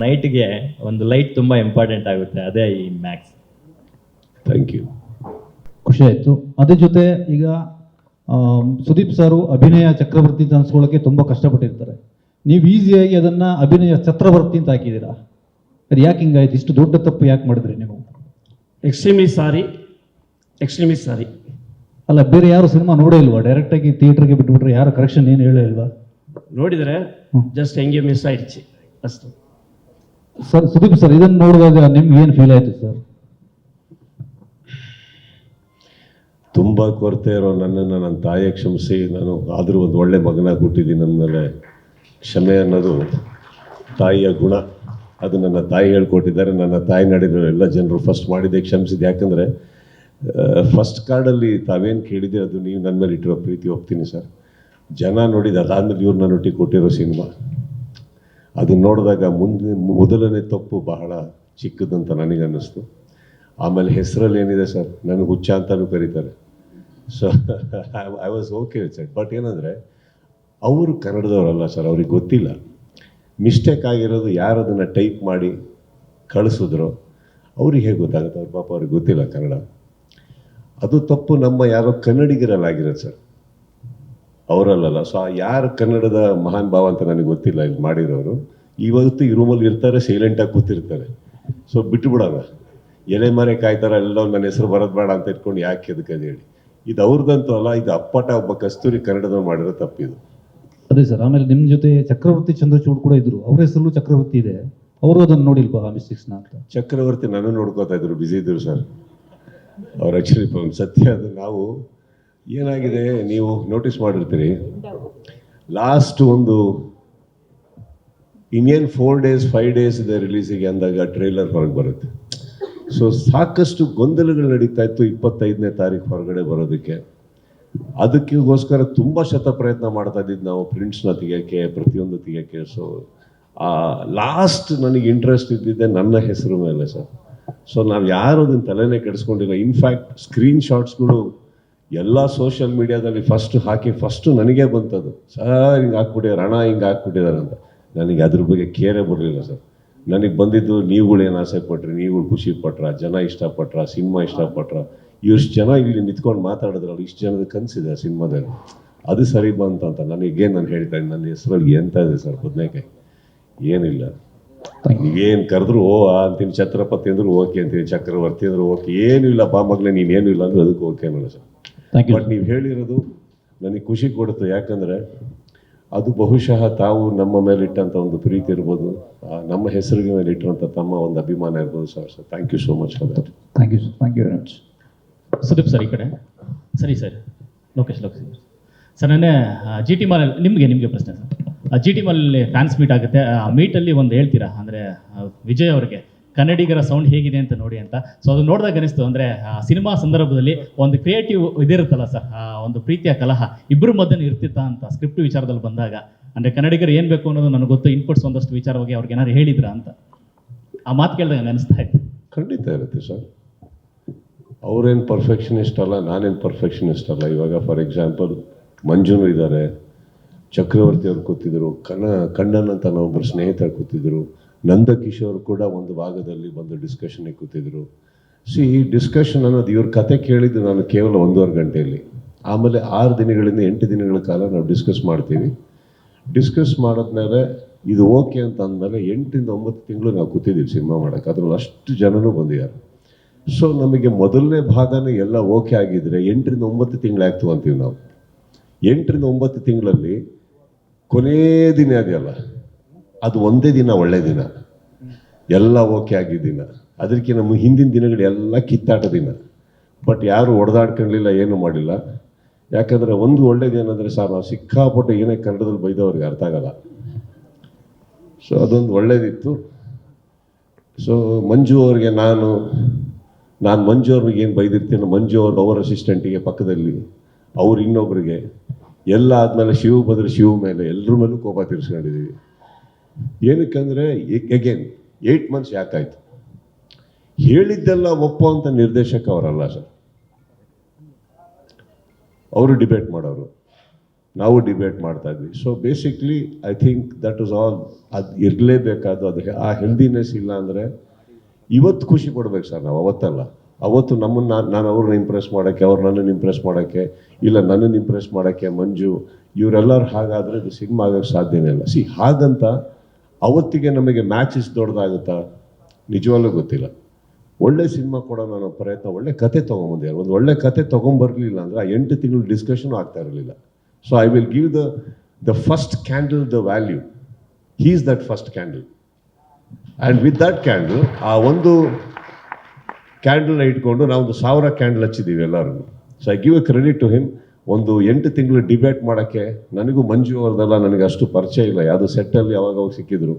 ನೈಟ್ಗೆ ಒಂದು ಲೈಟ್ ತುಂಬ ಇಂಪಾರ್ಟೆಂಟ್ ಆಗುತ್ತೆ ಅದೇ ಈ ಮ್ಯಾಕ್ಸ್ ಥ್ಯಾಂಕ್ ಯು ಖುಷಿ ಆಯಿತು. ಅದ್ರ ಜೊತೆ ಈಗ ಸುದೀಪ್ ಸಾರು ಅಭಿನಯ ಚಕ್ರವರ್ತಿ ಅಂತ ಅನ್ಸ್ಕೊಳ್ಳೋಕೆ ತುಂಬ ಕಷ್ಟಪಟ್ಟಿರ್ತಾರೆ. ನೀವು ಈಸಿಯಾಗಿ ಅದನ್ನ ಅಭಿನಯ ಚಕ್ರವರ್ತಿ ಅಂತ ಹಾಕಿದ್ದೀರಾ? ಅದು ಯಾಕೆ ಹಿಂಗಾಯ್ತು? ಇಷ್ಟು ದೊಡ್ಡ ತಪ್ಪು ಯಾಕೆ ಮಾಡಿದ್ರಿ ನೀವು? ಎಕ್ಸ್ಟ್ರೀಮಿ ಸಾರಿ ಎಕ್ಸ್ಟ್ರೀಮಿ ಸಾರಿ ಅಲ್ಲ ಬೇರೆ ಯಾರು ಸಿನಿಮಾ ನೋಡೇ ಇಲ್ವಾ? ಡೈರೆಕ್ಟಾಗಿ ಥಿಯೇಟರ್ಗೆ ಬಿಟ್ಬಿಟ್ರೆ ಯಾರು ಕರೆಕ್ಷನ್ ಏನು ಹೇಳೇ ಇಲ್ವಾ? ನೋಡಿದರೆ ಜಸ್ಟ್ ಹೆಂಗೆ ಮಿಸ್ ಆಯ್ತು. ಅಷ್ಟು. ಸರ್, ಸುದೀಪ್ ಸರ್ ಇದನ್ನು ನೋಡಿದಾಗ ನಿಮ್ಗೆ ಏನು ಫೀಲ್ ಆಯಿತು ಸರ್? ತುಂಬ ಕೊರತೆ ಇರೋ ನನ್ನನ್ನು ನನ್ನ ತಾಯಿಯ ಕ್ಷಮಿಸಿ, ನಾನು ಆದರೂ ಒಂದು ಒಳ್ಳೆ ಕೊಟ್ಟಿದ್ದೀನಿ ನನ್ನ ಮೇಲೆ ಕ್ಷಮೆ ಅನ್ನೋದು ತಾಯಿಯ ಗುಣ. ಅದು ನನ್ನ ತಾಯಿ ಹೇಳ್ಕೊಟ್ಟಿದ್ದಾರೆ. ನನ್ನ ತಾಯಿ ನಡೆದ ಎಲ್ಲ ಜನರು ಫಸ್ಟ್ ಮಾಡಿದ್ದೆ ಕ್ಷಮಿಸಿದೆ ಯಾಕಂದರೆ ಫಸ್ಟ್ ಕಾರ್ಡಲ್ಲಿ ತಾವೇನು ಕೇಳಿದೆ ಅದು ನೀವು ನನ್ನ ಮೇಲೆ ಇಟ್ಟಿರೋ ಪ್ರೀತಿ ಹೋಗ್ತೀನಿ ಸರ್. ಜನ ನೋಡಿದ, ಅದಾದ್ಮೇಲೆ ಇವ್ರು ಒಟ್ಟಿಗೆ ಕೊಟ್ಟಿರೋ ಸಿನಿಮಾ ಅದನ್ನ ನೋಡಿದಾಗ ಮುಂದೆ ಮೊದಲನೇ ತಪ್ಪು ಬಹಳ ಚಿಕ್ಕದಂತ ನನಗೆ ಅನ್ನಿಸ್ತು ಆಮೇಲೆ ಹೆಸರಲ್ಲಿ ಏನಿದೆ ಸರ್? ನನಗೆ ಹುಚ್ಚ ಅಂತಲೂ ಕರೀತಾರೆ. So I was okay sir but ಏನಂದರೆ, ಅವರು ಕನ್ನಡದವರಲ್ಲ ಸರ್, ಅವ್ರಿಗೆ ಗೊತ್ತಿಲ್ಲ. ಮಿಸ್ಟೇಕ್ ಆಗಿರೋದು ಯಾರು ಅದನ್ನು ಟೈಪ್ ಮಾಡಿ ಕಳಿಸಿದ್ರು? ಅವ್ರಿಗೆ ಹೇಗೆ ಗೊತ್ತಾಗುತ್ತೆ? ಅವ್ರ ಪಾಪ ಅವ್ರಿಗೆ ಗೊತ್ತಿಲ್ಲ ಕನ್ನಡ. ಅದು ತಪ್ಪು ನಮ್ಮ ಯಾರೋ ಕನ್ನಡಿಗರಲ್ಲಾಗಿರೋದು ಸರ್. ಅವರಲ್ಲಲ್ಲ. ಸೊ ಯಾರು ಕನ್ನಡದ ಮಹಾನ್ ಭಾವ ಅಂತ ನನಗೆ ಗೊತ್ತಿಲ್ಲ ಇಲ್ಲಿ ಮಾಡಿರೋರು. ಇವತ್ತು ಈ ರೂಮಲ್ಲಿ ಇರ್ತಾರೆ ಸೈಲೆಂಟಾಗಿ ಕೂತಿರ್ತಾರೆ. ಸೊ ಬಿಟ್ಟು ಬಿಡೋಣ. ಎಲೆ ಮರೆ ಕಾಯ್ತಾರ ಎಲ್ಲ ನನ್ನ ಹೆಸರು ಬರೋದು ಬೇಡ ಅಂತ ಇಟ್ಕೊಂಡು ಯಾಕೆ ಅದಕ್ಕೆ ಅದು ಹೇಳಿ? ಇದು ಅವ್ರದ್ದಂತೂ ಅಲ್ಲ ಇದು ಅಪ್ಪಟ ಒಬ್ಬ ಕಸ್ತೂರಿ ಕನ್ನಡದ ಮಾಡಿರೋ ತಪ್ಪಿದು. ಅದೇ ಸರ್ ಆಮೇಲೆ ನಿಮ್ಮ ಜೊತೆ ಚಕ್ರವರ್ತಿ ಚಂದ್ರಚೂಡ್ ಕೂಡ ಇದ್ರು. ಅವ್ರ ಹೆಸರು ಚಕ್ರವರ್ತಿ ಇದೆ. ಅವರು ಅದನ್ನು ನೋಡಿಲ್ವಾ ಆ ಮಿಸ್ಟೇಕ್ಸ್ನ ಅಂತ? ಚಕ್ರವರ್ತಿ ನಾನು ನೋಡ್ಕೋತಾ ಇದ್ರು ಬಿಸಿ ಇದ್ರು ಸರ್. ಅವ್ರು ಆ್ಯಕ್ಚುಲಿ ಸತ್ಯ ಅದು. ನಾವು ಏನಾಗಿದೆ ನೀವು ನೋಟಿಸ್ ಮಾಡಿರ್ತೀರಿ. ಲಾಸ್ಟ್ ಒಂದು ಇನ್ನೇನು ಫೋರ್ ಡೇಸ್ ಫೈವ್ ಡೇಸ್ ಇದೆ ರಿಲೀಸಿಗೆ ಅಂದಾಗ ಟ್ರೈಲರ್ ಹೊರಗೆ ಬರುತ್ತೆ. ಸೊ ಸಾಕಷ್ಟು ಗೊಂದಲಗಳು ನಡೀತಾ ಇತ್ತು ಇಪ್ಪತ್ತೈದನೇ ತಾರೀಕು ಹೊರಗಡೆ ಬರೋದಕ್ಕೆ. ಅದಕ್ಕೋಸ್ಕರ ತುಂಬ ಶತ ಪ್ರಯತ್ನ ಮಾಡ್ತಾ ಇದ್ದಿದ್ದು ನಾವು ಪ್ರಿಂಟ್ಸ್ನ ತೆಗಿಯೋಕ್ಕೆ, ಪ್ರತಿಯೊಂದು ತೆಗಿಯೋಕ್ಕೆ. ಸೊ ಲಾಸ್ಟ್ ನನಗೆ ಇಂಟ್ರೆಸ್ಟ್ ಇದ್ದಿದ್ದೆ ನನ್ನ ಹೆಸರು ಮೇಲೆ ಸರ್. ಸೊ ನಾವು ಯಾರು ಅದನ್ನು ತಲೆನೇ ಕೆಡಿಸ್ಕೊಂಡಿಲ್ಲ. ಇನ್ಫ್ಯಾಕ್ಟ್ ಸ್ಕ್ರೀನ್ ಶಾಟ್ಸ್ಗಳು ಎಲ್ಲ ಸೋಷಿಯಲ್ ಮೀಡಿಯಾದಲ್ಲಿ ಫಸ್ಟ್ ಹಾಕಿ ಫಸ್ಟು ನನಗೆ ಬಂತದು. ಸರ್, ಹಿಂಗೆ ಹಾಕ್ಬಿಟ್ಟಿದ್ದಾರೆ ಹಣ ಹಿಂಗೆ ಹಾಕ್ಬಿಟ್ಟಿದ್ದಾರೆ ಅಂತ. ನನಗೆ ಅದ್ರ ಬಗ್ಗೆ ಕೇರೇ ಬರಲಿಲ್ಲ ಸರ್. ನನಗೆ ಬಂದಿದ್ದು ನೀವುಗಳು ಏನು ಆಸೆ ಪಟ್ರಿ ನೀವುಗಳು ಖುಷಿ ಪಟ್ರ ಜನ ಇಷ್ಟಪಟ್ರ ಸಿನಿಮಾ ಇಷ್ಟಪಟ್ರ. ಇಷ್ಟು ಜನ ಇಲ್ಲಿ ನಿಂತ್ಕೊಂಡು ಮಾತಾಡಿದ್ರಲ್ಲ ಇಷ್ಟು ಜನದ ಕನಸಿದೆ ಆ ಸಿನಿಮಾದಲ್ಲಿ. ಅದು ಸರಿ ಬಂತ ಅಂತ ನನಗೇನು ನಾನು ಹೇಳ್ತಾ ಇದ್ದೀನಿ ನನ್ನ ಹೆಸರಲ್ಲಿ ಎಂತ ಇದೆ ಸರ್ ಬದನೇಕಾಯಿ? ಏನಿಲ್ಲ. ಏನು ಕರೆದ್ರು ಓ ಅಂತೀನಿ ಛತ್ರಪತಿ ಅಂದ್ರು ಓಕೆ ಅಂತೀನಿ ಚಕ್ರವರ್ತಿ ಅಂದ್ರು ಓಕೆ ಏನೂ ಇಲ್ಲ ಬಾ ಮಗಳೇ ನೀನೇನು ಇಲ್ಲ ಅಂದ್ರೆ ಅದಕ್ಕೆ ಓಕೆ ಅನ್ನೋಣ ಸರ್. ಬಟ್ ನೀವು ಹೇಳಿರೋದು ನನಗೆ ಖುಷಿ ಕೊಡುತ್ತೆ ಯಾಕಂದರೆ ಅದು ಬಹುಶಃ ತಾವು ನಮ್ಮ ಮೇಲೆ ಇಟ್ಟಂಥ ಒಂದು ಪ್ರೀತಿ ಇರ್ಬೋದು ನಮ್ಮ ಹೆಸರಿಗೆ ಮೇಲೆ ಇಟ್ಟಿರುವಂಥ ತಮ್ಮ ಒಂದು ಅಭಿಮಾನ ಇರ್ಬೋದು sir. Sir thank you so much for that thank you thank you very much Sudeep sir ಈ ಕಡೆ. ಸರಿ ಸರ್. ಲೋಕೇಶ್ ಲೋಕೇಶ್ ಸರ್. ನಾನೇ ಜಿ ಟಿ ಮಾಲ್ ನಿಮಗೆ ನಿಮಗೆ ಪ್ರಶ್ನೆ ಸರ್. ಜಿ ಟಿ ಮಾಲಲ್ಲಿ ಫ್ಯಾನ್ಸ್ ಮೀಟ್ ಆಗುತ್ತೆ. ಆ ಮೀಟಲ್ಲಿ ಒಂದು ಹೇಳ್ತೀರಾ? ಅಂದರೆ ವಿಜಯ್ ಅವರಿಗೆ. ಕನ್ನಡಿಗರ ಸೌಂಡ್ ಹೇಗಿದೆ ಅಂತ ನೋಡಿ ಅಂತ. ಸೊ ಅದು ನೋಡಿದಾಗ ಅನಿಸ್ತು ಅಂದರೆ ಸಿನಿಮಾ ಸಂದರ್ಭದಲ್ಲಿ ಒಂದು ಕ್ರಿಯೇಟಿವ್ ಇದಿರುತ್ತಲ್ಲ ಸರ್ ಒಂದು ಪ್ರೀತಿಯ ಕಲಹ. ಇಬ್ಬರು ಮಧ್ಯೆ ಇರ್ತಿತ್ತ ಅಂತ ಸ್ಕ್ರಿಪ್ಟ್ ವಿಚಾರದಲ್ಲಿ ಬಂದಾಗ. ಅಂದರೆ ಕನ್ನಡಿಗರು ಏನು ಬೇಕು ಅನ್ನೋದು ನನಗೆ ಗೊತ್ತು ಇನ್ಪುಟ್ಸ್ ಒಂದಷ್ಟು ವಿಚಾರವಾಗಿ ಅವ್ರಿಗೆ ಏನಾದ್ರು ಹೇಳಿದ್ರಾ ಅಂತ. ಆ ಮಾತು ಕೇಳಿದಾಗ ಅನಿಸ್ತಾ ಇತ್ತು. ಖಂಡಿತ ಇರುತ್ತೆ ಸರ್. ಅವ್ರೇನು ಪರ್ಫೆಕ್ಷನಿಸ್ಟ್ ಅಲ್ಲ, ನಾನೇನು ಪರ್ಫೆಕ್ಷನಿಸ್ಟ್ ಅಲ್ಲ. ಇವಾಗ ಫಾರ್ ಎಕ್ಸಾಂಪಲ್ ಮಂಜುನು ಇದ್ದಾರೆ ಚಕ್ರವರ್ತಿ ಅವ್ರು ಕೂತಿದ್ರು ಕಣ್ಣ ಕಣ್ಣನ್ ಅಂತ ನಾವೊಬ್ಬರು ಸ್ನೇಹಿತರು ಕೂತಿದ್ರು. ನಂದಕಿಶೋರ್ ಕೂಡ ಒಂದು ಭಾಗದಲ್ಲಿ ಬಂದು ಡಿಸ್ಕಷನ್ಗೆ ಕೂತಿದ್ರು. ಸಿ ಈ ಡಿಸ್ಕಷನ್ ಅನ್ನೋದು ಇವ್ರ ಕತೆ ಕೇಳಿದ್ದು ನಾನು ಕೇವಲ ಒಂದೂವರೆ ಗಂಟೆಯಲ್ಲಿ. ಆಮೇಲೆ ಆರು ದಿನಗಳಿಂದ ಎಂಟು ದಿನಗಳ ಕಾಲ ನಾವು ಡಿಸ್ಕಸ್ ಮಾಡ್ತೀವಿ. ಡಿಸ್ಕಸ್ ಮಾಡಿದ್ಮೇಲೆ ಇದು ಓಕೆ ಅಂತ ಅಂದಮೇಲೆ ಎಂಟರಿಂದ ಒಂಬತ್ತು ತಿಂಗಳು ನಾವು ಕೂತಿದ್ದೀವಿ ಸಿನಿಮಾ ಮಾಡೋಕ್ಕೆ. ಅದ್ರಲ್ಲಿ ಅಷ್ಟು ಜನನೂ ಬಂದಿದ್ದಾರೆ. ಸೊ ನಮಗೆ ಮೊದಲನೇ ಭಾಗನೇ ಎಲ್ಲ ಓಕೆ ಆಗಿದ್ದರೆ ಎಂಟರಿಂದ ಒಂಬತ್ತು ತಿಂಗಳಾಗ್ತು ಅಂತೀವಿ ನಾವು. ಎಂಟರಿಂದ ಒಂಬತ್ತು ತಿಂಗಳಲ್ಲಿ ಕೊನೇ ದಿನ ಅದೆಯಲ್ಲ ಅದು ಒಂದೇ ದಿನ, ಒಳ್ಳೆ ದಿನ. ಎಲ್ಲ ಓಕೆ ಆಗಿದ್ದ ದಿನ. ಅದಕ್ಕೆ ನಮ್ಮ ಹಿಂದಿನ ದಿನಗಳು ಎಲ್ಲ ಕಿತ್ತಾಟ ದಿನ. ಬಟ್ ಯಾರು ಹೊಡೆದಾಡ್ಕೊಳ್ಳಿಲ್ಲ ಏನು ಮಾಡಿಲ್ಲ. ಯಾಕಂದರೆ ಒಂದು ಒಳ್ಳೇದು ಏನಂದರೆ ಸರ್ ನಾವು ಸಿಕ್ಕಾಪಟ್ಟೆ ಏನೇ ಕನ್ನಡದಲ್ಲಿ ಬೈದವ್ರಿಗೆ ಅರ್ಥ ಆಗಲ್ಲ. ಸೊ ಅದೊಂದು ಒಳ್ಳೇದಿತ್ತು. ಸೊ ಮಂಜು ಅವ್ರಿಗೆ ನಾನು ನಾನು ಮಂಜು ಅವ್ರಿಗೆ ಏನು ಬೈದಿರ್ತೀನೋ, ಮಂಜು ಅವ್ರು ಅವರ ಅಸಿಸ್ಟೆಂಟಿಗೆ ಪಕ್ಕದಲ್ಲಿ, ಅವ್ರು ಇನ್ನೊಬ್ಬರಿಗೆ ಎಲ್ಲ ಆದಮೇಲೆ ಶಿವ ಬದ್ರೆ ಶಿವ ಮೇಲೆ ಎಲ್ಲರ ಮೇಲೂ ಕೋಪ ತೀರಿಸ್ಕೊಂಡಿದ್ದೀವಿ ಏನಕ್ಕಂದರೆ ಎಗೇನ್ ಏಯ್ಟ್ ಮಂತ್ಸ್ ಯಾಕಾಯ್ತು ಹೇಳಿದ್ದೆಲ್ಲ ಒಪ್ಪೋ ಅಂತ ನಿರ್ದೇಶಕ ಅವರಲ್ಲ ಸರ್. ಅವರು ಡಿಬೇಟ್ ಮಾಡೋರು. ನಾವು ಡಿಬೇಟ್ ಮಾಡ್ತಾ ಇದ್ವಿ. So basically I think that is all ಅದು ಇರಲೇಬೇಕಾದ ಅದಕ್ಕೆ ಆ ಹೆಲ್ದಿನೆಸ್ ಇಲ್ಲ ಅಂದರೆ ಇವತ್ತು ಖುಷಿ ಪಡ್ಬೇಕು ಸರ್ ನಾವು, ಅವತ್ತಲ್ಲ. ಅವತ್ತು ನಮ್ಮನ್ನು, ನಾನು ಅವ್ರನ್ನ ಇಂಪ್ರೆಸ್ ಮಾಡೋಕ್ಕೆ, ಅವ್ರು ನನ್ನನ್ನು ಇಂಪ್ರೆಸ್ ಮಾಡೋಕ್ಕೆ, ಇಲ್ಲ ನನ್ನನ್ನು ಇಂಪ್ರೆಸ್ ಮಾಡೋಕ್ಕೆ, ಮಂಜು, ಇವರೆಲ್ಲರೂ ಹಾಗಾದರೆ ಇದು ಸಿನಿಮಾ ಆಗೋಕ್ಕೆ ಸಾಧ್ಯನೇ ಇಲ್ಲ. ಸಿ ಹಾಗಂತ ಅವತ್ತಿಗೆ ನಮಗೆ ಮ್ಯಾಚಸ್ ದೊಡ್ಡದಾಗುತ್ತಾ ನಿಜವಾಗ್ಲೂ ಗೊತ್ತಿಲ್ಲ. ಒಳ್ಳೆ ಸಿನಿಮಾ ಕೊಡೋಣ ಅನ್ನೋ ಪ್ರಯತ್ನ, ಒಳ್ಳೆ ಕತೆ ತೊಗೊಂಬಂದೆ. ಒಂದು ಒಳ್ಳೆ ಕತೆ ತೊಗೊಂಬರ್ಲಿಲ್ಲ ಅಂದರೆ ಆ ಎಂಟು ತಿಂಗಳು ಡಿಸ್ಕಷನ್ ಆಗ್ತಾ ಇರಲಿಲ್ಲ. So I will give the the first candle the value he's that first candle and with that candle ಆ ಒಂದು ಕ್ಯಾಂಡಲ್ನ ಇಟ್ಕೊಂಡು ನಾವು ಒಂದು ಸಾವಿರ ಕ್ಯಾಂಡಲ್ ಹಚ್ಚಿದ್ದೀವಿ ಎಲ್ಲರೂ so I give a credit to him ಒಂದು ಎಂಟು ತಿಂಗಳು ಡಿಬೇಟ್ ಮಾಡೋಕ್ಕೆ ನನಗೂ ಮಂಜು ಅವ್ರದ್ದೆಲ್ಲ ನನಗೆ ಅಷ್ಟು ಪರಿಚಯ ಇಲ್ಲ. ಯಾವುದೋ ಸೆಟ್ಟಲ್ಲಿ ಯಾವಾಗ ಹೋಗಿ ಸಿಕ್ಕಿದ್ರು.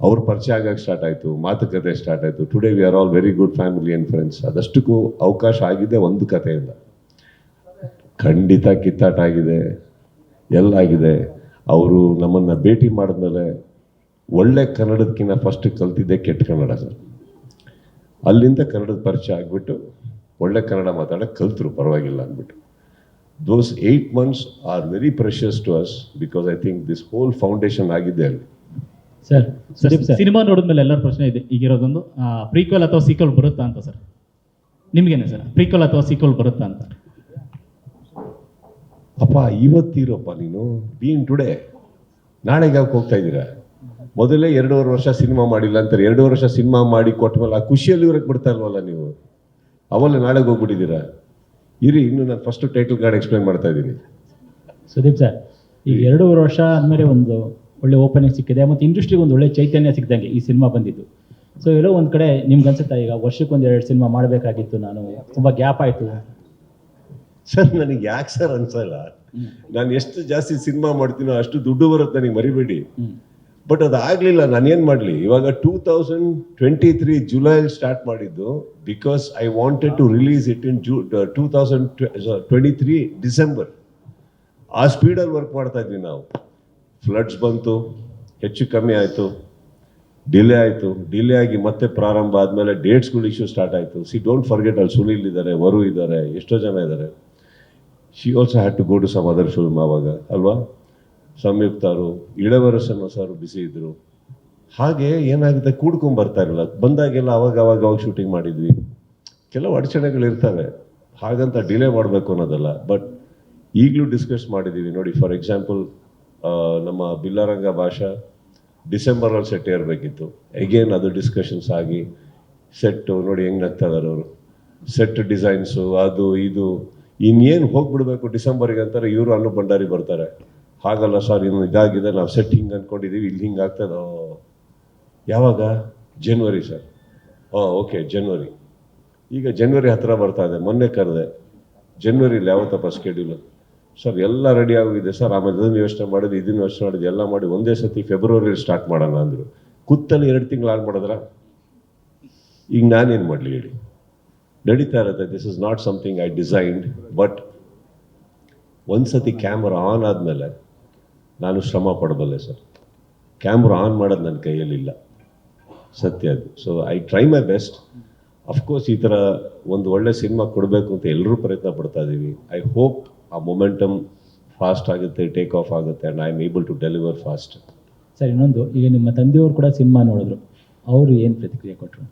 ಅವ್ರ ಪರಿಚಯ ಆಗಕ್ಕೆ ಸ್ಟಾರ್ಟ್ ಆಯಿತು. ಮಾತುಕತೆ ಸ್ಟಾರ್ಟ್ ಆಯಿತು. Today we are all very good family and friends ಅದಷ್ಟಕ್ಕೂ ಅವಕಾಶ ಆಗಿದೆ ಒಂದು ಕಥೆಯಿಂದ. ಖಂಡಿತ ಕಿತ್ತಾಟ ಆಗಿದೆ. ಎಲ್ಲ ಆಗಿದೆ. ಅವರು ನಮ್ಮನ್ನು ಭೇಟಿ ಮಾಡಿದ್ಮೇಲೆ ಒಳ್ಳೆ ಕನ್ನಡದಕ್ಕಿಂತ ಫಸ್ಟ್ ಕಲ್ತಿದ್ದೆ ಕೆಟ್ಟ ಕನ್ನಡ ಸರ್. ಅಲ್ಲಿಂದ ಕನ್ನಡದ ಪರಿಚಯ ಆಗಿಬಿಟ್ಟು ಒಳ್ಳೆ ಕನ್ನಡ ಮಾತಾಡೋಕ್ಕೆ ಕಲ್ತರು. ಪರವಾಗಿಲ್ಲ ಅಂದ್ಬಿಟ್ಟು. Those eight months are very precious to us because I think this whole foundation ಆಗಿದೆ ಅಲ್ಲಿ. ಸರ್ ಸುದೀಪ್ ಸರ್ ಸಿನಿಮಾ ನೋಡಿದ್ಮೇಲೆ ಎಲ್ಲರ ಪ್ರಶ್ನೆ ಇದೆ. ಈಗಿರೋದೊಂದು ಪ್ರೀಕ್ವೆಲ್ ಅಥವಾ ಸೀಕ್ವಲ್ ಬರುತ್ತಾ ಅಂತ ಸರ್ ನಿಮ್ಗೇನೆ ಸರ್ ಪ್ರೀಕ್ವಲ್ ಅಥವಾ ಸೀಕ್ವಲ್ ಬರುತ್ತಾ ಅಂತ? ಅಪ್ಪ ಇವತ್ತಿರೋಪ್ಪ ನೀನು? ಬೀನ್ ಟುಡೇ ನಾಳೆಗೆ ಯಾಕೆ ಹೋಗ್ತಾ ಇದ್ದೀರಾ? ಮೊದಲೇ ಎರಡೂವರೆ ವರ್ಷ ಸಿನಿಮಾ ಮಾಡಿಲ್ಲ ಅಂತಾರೆ. ಎರಡೂವರೆ ವರ್ಷ ಸಿನಿಮಾ ಮಾಡಿ ಕೊಟ್ಟ ಮೇಲೆ ಆ ಖುಷಿಯಲ್ಲಿ ಇವ್ರಿಗೆ ಬಿಡ್ತಾ ಇಲ್ವಲ್ಲ ನೀವು? ಅವಲ್ಲ ನಾಳೆಗೆ ಹೋಗ್ಬಿಟ್ಟಿದ್ದೀರಾ? ಇರಿ ಇನ್ನು ನಾನು ಫಸ್ಟ್ ಟೈಟಲ್ ಕಾರ್ಡ್ ಎಕ್ಸ್ಪ್ಲೈನ್ ಮಾಡ್ತಾ ಇದ್ದೀನಿ. ಸುದೀಪ್ ಸರ್ ಈಗ ಎರಡೂವರೆ ವರ್ಷ ಆದಮೇಲೆ ಒಂದು ಒಳ್ಳೆ ಓಪನಿಂಗ್ ಸಿಕ್ಕಿದೆ ಮತ್ತು ಇಂಡಸ್ಟ್ರಿಗೆ ಒಂದು ಒಳ್ಳೆ ಚೈತನ್ಯ ಸಿಕ್ಕಿದಂಗೆ ಈ ಸಿನಿಮಾ ಬಂದಿದ್ದು. ಸೊ ಎಲ್ಲೋ ಒಂದು ಕಡೆ ನಿಮ್ಗೆ ಅನ್ಸುತ್ತಾ ಈಗ ವರ್ಷಕ್ಕೆ ಒಂದು ಎರಡು ಸಿನಿಮಾ ಮಾಡಬೇಕಾಗಿತ್ತು ನಾನು ತುಂಬ ಗ್ಯಾಪ್ ಆಯಿತು. ಸರ್ ನನಗೆ ಯಾಕೆ ಸರ್ ಅನ್ಸಲ್ಲ? ನಾನು ಎಷ್ಟು ಜಾಸ್ತಿ ಸಿನಿಮಾ ಮಾಡ್ತೀನೋ ಅಷ್ಟು ದುಡ್ಡು ಬರುತ್ತೆ ನನಗೆ ಮರಿಬೇಡಿ. ಬಟ್ ಅದು ಆಗಲಿಲ್ಲ ನಾನೇನು ಮಾಡಲಿ? ಇವಾಗ ಟೂ ತೌಸಂಡ್ ಟ್ವೆಂಟಿ ತ್ರೀ ಜುಲೈಲಿ ಸ್ಟಾರ್ಟ್ ಮಾಡಿದ್ದು because I wanted to release it in zoo two thousand twenty three December ಆ ಸ್ಪೀಡಲ್ಲಿ ವರ್ಕ್ ಮಾಡ್ತಾ ಇದ್ವಿ ನಾವು. ಫ್ಲಡ್ಸ್ ಬಂತು, ಹೆಚ್ಚು ಕಮ್ಮಿ ಆಯಿತು ಡಿಲೇ ಆಯಿತು ಡಿಲೇ ಆಗಿ ಮತ್ತೆ ಪ್ರಾರಂಭ ಆದಮೇಲೆ ಡೇಟ್ಸ್ಗಳು ಇಶ್ಯೂ ಸ್ಟಾರ್ಟ್ ಆಯಿತು. ಸಿ ಡೋಂಟ್ ಫರ್ಗೆಟ್ ಅಲ್ಲಿ ಸುನೀಲ್ ಇದ್ದಾರೆ ವರು ಇದ್ದಾರೆ, ಎಷ್ಟೋ ಜನ ಇದ್ದಾರೆ. She also had to go to some other film ಆವಾಗ ಅಲ್ವಾ? ಸಂಯುಕ್ತರು, ಇಳವರಸನ್ನ ಸರ್ ಬಿಸಿ ಇದ್ರು. ಹಾಗೆ ಏನಾಗುತ್ತೆ ಕೂಡ್ಕೊಂಡು ಬರ್ತಾ ಇರಲಿಲ್ಲ. ಬಂದಾಗೆಲ್ಲ ಅವಾಗ ಅವಾಗ ಅವಾಗ ಶೂಟಿಂಗ್ ಮಾಡಿದ್ವಿ. ಕೆಲವು ಅಡಚಣೆಗಳು ಇರ್ತವೆ. ಹಾಗಂತ ಡಿಲೇ ಮಾಡಬೇಕು ಅನ್ನೋದಲ್ಲ. ಬಟ್ ಈಗಲೂ ಡಿಸ್ಕಸ್ ಮಾಡಿದ್ದೀವಿ ನೋಡಿ ಫಾರ್ ಎಕ್ಸಾಂಪಲ್ ನಮ್ಮ ಬಿಲ್ಲರಂಗ ಭಾಷಾ ಡಿಸೆಂಬರಲ್ಲಿ ಸೆಟ್ ಇರಬೇಕಿತ್ತು ಎಗೇನ್ ಅದು ಡಿಸ್ಕಷನ್ಸ್ ಆಗಿ ಸೆಟ್ಟು ನೋಡಿ ಹೆಂಗೆ ನಗ್ತಾ ಇದಾರೆ ಅವರು. ಸೆಟ್ ಡಿಸೈನ್ಸು ಅದು, ಇದು, ಇನ್ನೇನು ಹೋಗ್ಬಿಡ್ಬೇಕು ಡಿಸೆಂಬರಿಗೆ ಅಂತಾರೆ, ಇವರು ಅನ್ನು ಭಂಡಾರಿ ಬರ್ತಾರೆ. ಹಾಗಲ್ಲ ಸರ್, ಇನ್ನು ಇದಾಗಿದೆ, ನಾವು ಸೆಟ್ ಹಿಂಗೆ ಅಂದ್ಕೊಂಡಿದ್ದೀವಿ ಇಲ್ಲಿ ಹಿಂಗೆ ಆಗ್ತದೆ? ಯಾವಾಗ? January sir. ಹಾಂ ಓಕೆ ಜನ್ವರಿ ಈಗ ಜನ್ವರಿ ಹತ್ತಿರ ಬರ್ತಾ ಇದೆ, ಮೊನ್ನೆ ಕರೆದೆ. ಜನ್ವರಿಲಿ ಯಾವತ್ತಪ್ಪ ಸ್ಕೆಡ್ಯೂಲು ಸರ್, ಎಲ್ಲ ರೆಡಿ ಆಗಿದೆ ಸರ್, ಆಮೇಲೆ ಇದನ್ನು ಯೋಚನೆ ಮಾಡಿದ್ದು ಇದನ್ನು ಯೋಚನೆ ಮಾಡಿದ್ದು ಎಲ್ಲ ಮಾಡಿ ಒಂದೇ ಸತಿ ಫೆಬ್ರವರಿಲಿ ಸ್ಟಾರ್ಟ್ ಮಾಡೋಣ ಅಂದರು. ಕುತ್ತಲ್ಲಿ ಎರಡು ತಿಂಗಳು ಆನ್ ಮಾಡಿದ್ರ? ಈಗ ನಾನೇನು ಮಾಡಲಿ ಹೇಳಿ? ನಡೀತಾ ಇರುತ್ತೆ this is not something I designed but ಒಂದು ಸತಿ ಕ್ಯಾಮ್ರಾ ಆನ್ ಆದಮೇಲೆ ನಾನು ಶ್ರಮ ಪಡಬಲ್ಲೆ ಸರ್ ಕ್ಯಾಮ್ರಾ ಆನ್ ಮಾಡೋದು ನನ್ನ ಕೈಯಲ್ಲಿಲ್ಲ ಸತ್ಯ ಅದು. So I try my best of course ಈ ಥರ ಒಂದು ಒಳ್ಳೆ ಸಿನಿಮಾ ಕೊಡಬೇಕು ಅಂತ ಎಲ್ಲರೂ ಪ್ರಯತ್ನ ಪಡ್ತಾ ಇದ್ದೀವಿ ಐ ಹೋಪ್ ಆ ಮೊಮೆಂಟಮ್ ಫಾಸ್ಟ್ ಆಗುತ್ತೆ ಟೇಕ್ ಆಫ್ ಆಗುತ್ತೆ and I am able to deliver fast sir ಇನ್ನೊಂದು ಈಗ ನಿಮ್ಮ ತಂದೆಯವರು ಕೂಡ ಸಿನಿಮಾ ನೋಡಿದ್ರು. ಅವರು ಏನು ಪ್ರತಿಕ್ರಿಯೆ ಕೊಟ್ಟರು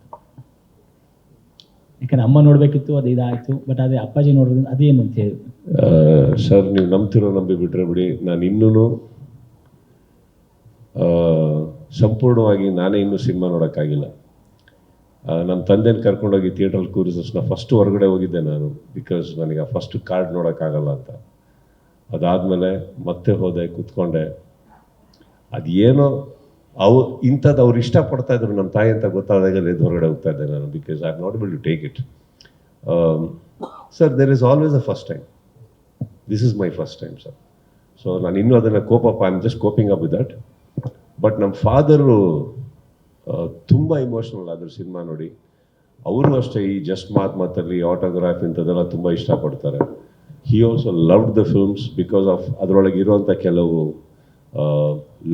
ಯಾಕಂದ್ರೆ ಅಮ್ಮ ನೋಡಬೇಕಿತ್ತು ಅದು ಇದಾಯಿತು ಬಟ್ ಅದೇ ಅಪ್ಪಾಜಿ ನೋಡೋದ್ರಿಂದ ಅದೇನು ಅಂತ ಹೇಳಿ. ಸರ್ ನೀವು ನಂಬ್ತಿರೋ ನಂಬಿ ಬಿಟ್ರೆ ಬಿಡಿ. ನಾನು ಇನ್ನೂ ಸಂಪೂರ್ಣವಾಗಿ ನಾನೇ ಇನ್ನೂ ಸಿನಿಮಾ ನೋಡೋಕ್ಕಾಗಿಲ್ಲ. ನಮ್ಮ ತಂದೆನ ಕರ್ಕೊಂಡೋಗಿ ಥಿಯೇಟ್ರಲ್ಲಿ ಕೂರಿಸಿದ ಫಸ್ಟ್ ಹೊರಗಡೆ ಹೋಗಿದ್ದೆ ನಾನು ಬಿಕಾಸ್ ನನಗೆ ಆ ಫಸ್ಟ್ ಕಾರ್ಡ್ ನೋಡೋಕ್ಕಾಗಲ್ಲ ಅಂತ. ಅದಾದಮೇಲೆ ಮತ್ತೆ ಹೋದೆ, ಕೂತ್ಕೊಂಡೆ. ಅದು ಏನೋ ಅವು ಇಂಥದ್ದು ಅವ್ರು ಇಷ್ಟಪಡ್ತಾ ಇದ್ರು ನಮ್ಮ ತಾಯಿ ಅಂತ ಗೊತ್ತಾದಾಗ ಎದ್ದು ಹೊರಗಡೆ ಹೋಗ್ತಾ ಇದ್ದೆ ನಾನು because I not built to take it sir there is always a first time this is my first time sir so ನಾನು ಇನ್ನೂ ಅದನ್ನು ಕೋಪಪ್ಪ I am just coping up with that but ನಮ್ಮ ಫಾದರು ತುಂಬ ಇಮೋಷ್ನಲ್ ಆದರು cinema ನೋಡಿ. ಅವರು ಅಷ್ಟೇ ಈ ಜಸ್ಟ್ ಮಾತ್ ಮಾತಲ್ಲಿ ಆಟೋಗ್ರಾಫ್ ಇಂಥದ್ದೆಲ್ಲ ತುಂಬ ಇಷ್ಟಪಡ್ತಾರೆ. He also loved the films because of ಅದರೊಳಗೆ ಇರುವಂಥ ಕೆಲವು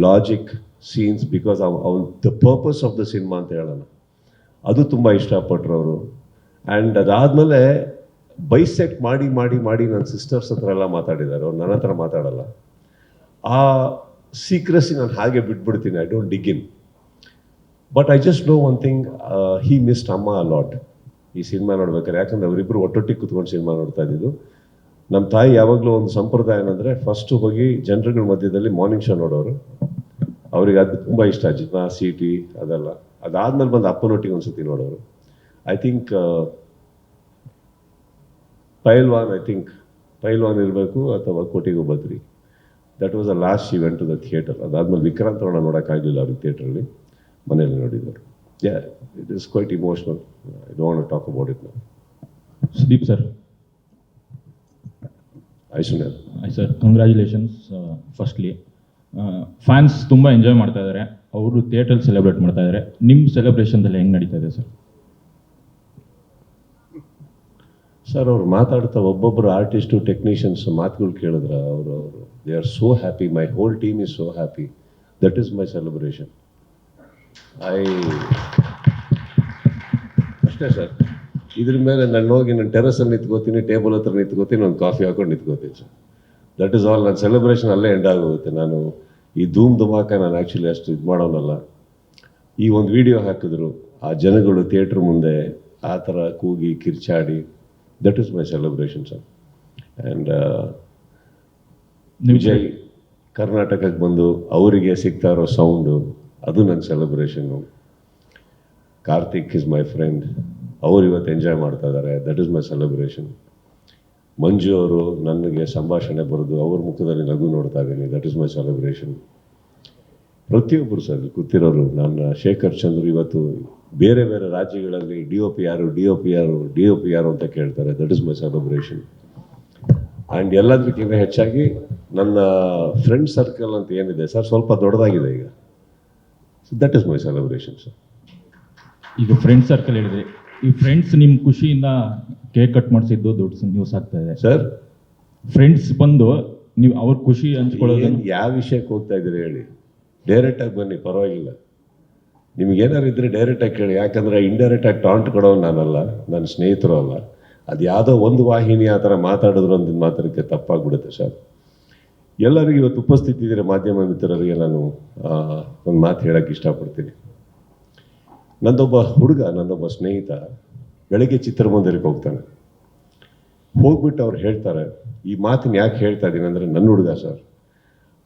logic scenes because of the purpose of the cinema ಅಂತ ಹೇಳೋಣ. ಅದು ತುಂಬ ಇಷ್ಟಪಟ್ಟರು ಅವರು ಆ್ಯಂಡ್ ಅದಾದಮೇಲೆ ಬೈಸೆಟ್ ಮಾಡಿ ಮಾಡಿ ಮಾಡಿ ನನ್ನ ಸಿಸ್ಟರ್ಸ್ ಹತ್ರ ಎಲ್ಲ ಮಾತಾಡಿದ್ದಾರೆ. ಅವ್ರು ನನ್ನ ಹತ್ರ ಮಾತಾಡಲ್ಲ. ಆ ಸೀಕ್ರೆಸಿ ನಾನು ಹಾಗೆ ಬಿಟ್ಬಿಡ್ತೀನಿ I don't dig in but I just know one thing he missed ಅಮ್ಮ ಅಲಾಟ್ ಈ ಸಿನಿಮಾ ನೋಡ್ಬೇಕಾದ್ರೆ, ಯಾಕಂದ್ರೆ ಅವರಿಬ್ಬರು ಒಟ್ಟೊಟ್ಟಿಗೆ ಕುತ್ಕೊಂಡು ಸಿನಿಮಾ ನೋಡ್ತಾ ಇದ್ದಿದ್ದು. ನಮ್ಮ ತಾಯಿ ಯಾವಾಗಲೂ ಒಂದು ಸಂಪ್ರದಾಯ ಏನಂದರೆ ಫಸ್ಟು ಹೋಗಿ ಜನರುಗಳ ಮಧ್ಯದಲ್ಲಿ ಮಾರ್ನಿಂಗ್ ಶೋ ನೋಡೋರು. ಅವ್ರಿಗೆ ಅದು ತುಂಬ ಇಷ್ಟ ಜಿತ್ನಾ ಸಿ ಟಿ ಅದೆಲ್ಲ. ಅದಾದ್ಮೇಲೆ ಬಂದು ಅಪ್ಪನೊಟ್ಟಿಗೆ ಒಂದ್ಸತಿ ನೋಡೋರು. I think Pailwaan I think Pailwaan ಇರಬೇಕು ಅಥವಾ ಕೋಟಿಗೂ Badri that was a last event to the theatre ಅದಾದಮೇಲೆ ವಿಕ್ರಾಂತ್ ಅವರನ್ನ ನೋಡೋಕ್ಕಾಗಲಿಲ್ಲ ಅವ್ರಿಗೆ ಥಿಯೇಟ್ರಲ್ಲಿ ಮನೆಯಲ್ಲಿ ನೋಡಿದರು. Yeah it is quite emotional I don't talk about it ನಾವು Sudeep sir Aishwarya I sir congratulations firstly fans ತುಂಬ ಎಂಜಾಯ್ ಮಾಡ್ತಾ ಇದ್ದಾರೆ ಅವರು ಥಿಯೇಟ್ರಲ್ಲಿ ಸೆಲೆಬ್ರೇಟ್ ಮಾಡ್ತಾ ಇದ್ದಾರೆ ನಿಮ್ಮ ಸೆಲೆಬ್ರೇಷನ್ದಲ್ಲಿ ಹೆಂಗೆ ನಡೀತಾ ಇದೆ ಸರ್ ಸರ್, ಅವ್ರು ಮಾತಾಡ್ತಾ ಒಬ್ಬೊಬ್ಬರು ಆರ್ಟಿಸ್ಟು ಟೆಕ್ನಿಷಿಯನ್ಸ್ ಮಾತುಗಳು ಕೇಳಿದ್ರ, ಅವರು ಅವರು they are so happy my whole team is so happy that is my celebration I ಅಷ್ಟೇ ಸರ್. ಇದ್ರ ಮೇಲೆ ನಾನು ಹೋಗಿ ನಾನು ಟೆರಸಲ್ಲಿ ನಿಂತ್ಕೋತೀನಿ ಟೇಬಲ್ ಹತ್ರ ನಿಂತ್ಕೋತೀನಿ, ಒಂದು ಕಾಫಿ ಹಾಕೊಂಡು ನಿಂತ್ಕೋತೀನಿ ಸರ್. ದಟ್ ಈಸ್ ಆಲ್ ನನ್ನ ಸೆಲೆಬ್ರೇಷನ್ ಅಲ್ಲೇ ಎಂಡ್ ಆಗೋಗುತ್ತೆ. ನಾನು ಈ ಧೂಮ್ ಧುಮಾಕ ನಾನು ಆ್ಯಕ್ಚುಲಿ ಅಷ್ಟು ಇದು ಮಾಡೋನಲ್ಲ. ಈ ಒಂದು ವಿಡಿಯೋ ಹಾಕಿದ್ರು, ಆ ಜನಗಳು ಥಿಯೇಟ್ರ್ ಮುಂದೆ ಆ ಥರ ಕೂಗಿ ಕಿರ್ಚಾಡಿ that is my celebration sir and Vijay ಕರ್ನಾಟಕಕ್ಕೆ ಬಂದು ಅವರಿಗೆ ಸಿಗ್ತಾ ಇರೋ ಸೌಂಡು ಅದು ನನ್ನ ಸೆಲೆಬ್ರೇಷನ್ನು ಕಾರ್ತಿಕ್ ಇಸ್ ಮೈ ಫ್ರೆಂಡ್ ಅವ್ರು ಇವತ್ತು ಎಂಜಾಯ್ ಮಾಡ್ತಾ ಇದ್ದಾರೆ. That is my celebration Manju ಅವರು ನನಗೆ ಸಂಭಾಷಣೆ ಬರೆದು ಅವ್ರ ಮುಖದಲ್ಲಿ ನಗು ನೋಡ್ತಾ ಇದ್ದೀನಿ. ದಟ್ ಇಸ್ ಮೈ ಸೆಲೆಬ್ರೇಷನ್ ಪ್ರತಿಯೊಬ್ಬರು ಸರ್ ಗೊತ್ತಿರೋರು ನನ್ನ ಶೇಖರ್ ಚಂದ್ರ ಇವತ್ತು ಬೇರೆ ಬೇರೆ ರಾಜ್ಯಗಳಲ್ಲಿ ಡಿ ಒ ಪಿ ಯಾರು ಡಿ ಒ ಪಿ ಯಾರು ಡಿ ಒ ಪಿ ಯಾರು ಅಂತ ಕೇಳ್ತಾರೆ. That is my celebration and ಎಲ್ಲದಕ್ಕಿಂತ ಹೆಚ್ಚಾಗಿ ನನ್ನ ಫ್ರೆಂಡ್ ಸರ್ಕಲ್ ಅಂತ ಏನಿದೆ ಸರ್ ಸ್ವಲ್ಪ ದೊಡ್ಡದಾಗಿದೆ ಈಗ. So that is my celebration sir ಈಗ ಫ್ರೆಂಡ್ ಸರ್ಕಲ್ ಹೇಳಿದೆ ಈ ಫ್ರೆಂಡ್ಸ್ ನಿಮ್ಮ ಖುಷಿಯಿಂದ ಕೇಕ್ ಕಟ್ ಮಾಡಿಸಿದ್ದು ದೊಡ್ಡ ನ್ಯೂಸ್ ಆಗ್ತಾ ಇದೆ. ಸರ್ ಫ್ರೆಂಡ್ಸ್ ಬಂದು ನೀವು ಅವ್ರ ಖುಷಿ ಹಂಚ್ಕೊಳ್ಳೋದು ಯಾವ ವಿಷಯಕ್ಕೆ ಹೋಗ್ತಾ ಇದ್ದೀರಿ ಹೇಳಿ? ಡೈರೆಕ್ಟಾಗಿ ಬನ್ನಿ, ಪರವಾಗಿಲ್ಲ. ನಿಮ್ಗೇನಾರು ಇದ್ದರೆ ಡೈರೆಕ್ಟಾಗಿ ಕೇಳಿ. ಯಾಕಂದರೆ ಇಂಡೈರೆಕ್ಟಾಗಿ ಟಾಂಟ್ ಕೊಡೋನು ನಾನಲ್ಲ ನನ್ನ ಸ್ನೇಹಿತರು ಅಲ್ಲ. ಅದು ಯಾವುದೋ ಒಂದು ವಾಹಿನಿ ಆ ಥರ ಮಾತಾಡಿದ್ರು ಅಂದಿನ ಮಾತ್ರಕ್ಕೆ ತಪ್ಪಾಗ್ಬಿಡುತ್ತೆ ಸರ್. ಎಲ್ಲರಿಗೂ ಇವತ್ತು ಉಪಸ್ಥಿತಿ ಇದ್ದರೆ ಮಾಧ್ಯಮ ಮಿತ್ರರಿಗೆ ನಾನು ಒಂದು ಮಾತು ಹೇಳೋಕ್ಕೆ ಇಷ್ಟಪಡ್ತೀನಿ. ನಂದೊಬ್ಬ ಹುಡುಗ ನನ್ನೊಬ್ಬ ಸ್ನೇಹಿತ ಬೆಳಗ್ಗೆ ಚಿತ್ರಮಂದಿರಕ್ಕೆ ಹೋಗ್ತಾನೆ. ಹೋಗ್ಬಿಟ್ಟು ಅವ್ರು ಹೇಳ್ತಾರೆ, ಈ ಮಾತಿನ ಯಾಕೆ ಹೇಳ್ತಾ ಇದ್ದೀನಿ ಅಂದರೆ ನನ್ನ ಹುಡುಗ ಸರ್.